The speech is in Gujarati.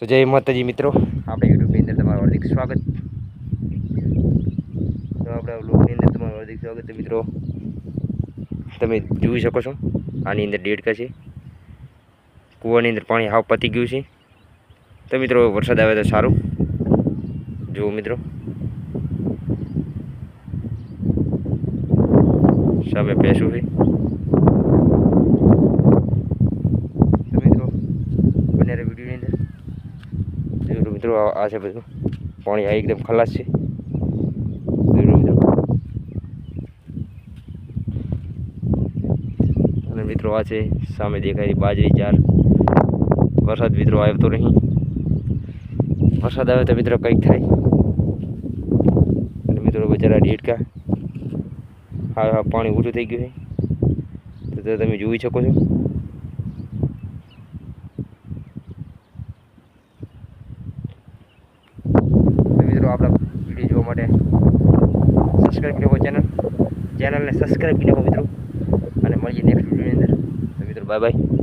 તો જય માતાજી મિત્રો. આપણે યુટ્યુબની અંદર તમારું હાર્દિક સ્વાગત. તો આપણે લોકની અંદર તમારું હાર્દિક સ્વાગત મિત્રો. તમે જોઈ શકો છો, આની અંદર ડેડકા છે. કૂવાની અંદર પાણી હાવ પતી ગયું છે. તો મિત્રો, વરસાદ આવે તો સારું. જુઓ મિત્રો. સામે ભેંસું છે. તો મિત્રો બને વિડીયોની અંદર. જોઈ મિત્રો, આ છે બધું. પાણી આ એકદમ ખલાસ છે. અને મિત્રો, આ છે સામે દેખાય બાજરી ચાર વરસાદ મિત્રો આવતો નહીં. વરસાદ આવે તો મિત્રો કંઈક થાય. અને મિત્રો, બચારા ડેટકા હા હા, પાણી ઊંચું થઈ ગયું છે. તો તમે જોઈ શકો છો તો આપણા વીડિયો જોવા માટે સબસ્ક્રાઈબ કરી ચેનલ ચેનલને સબસ્ક્રાઈબ કરી નાખો મિત્રો. અને મળીએ નેક્સ્ટ વિડીયોની અંદર. તો મિત્રો બાય બાય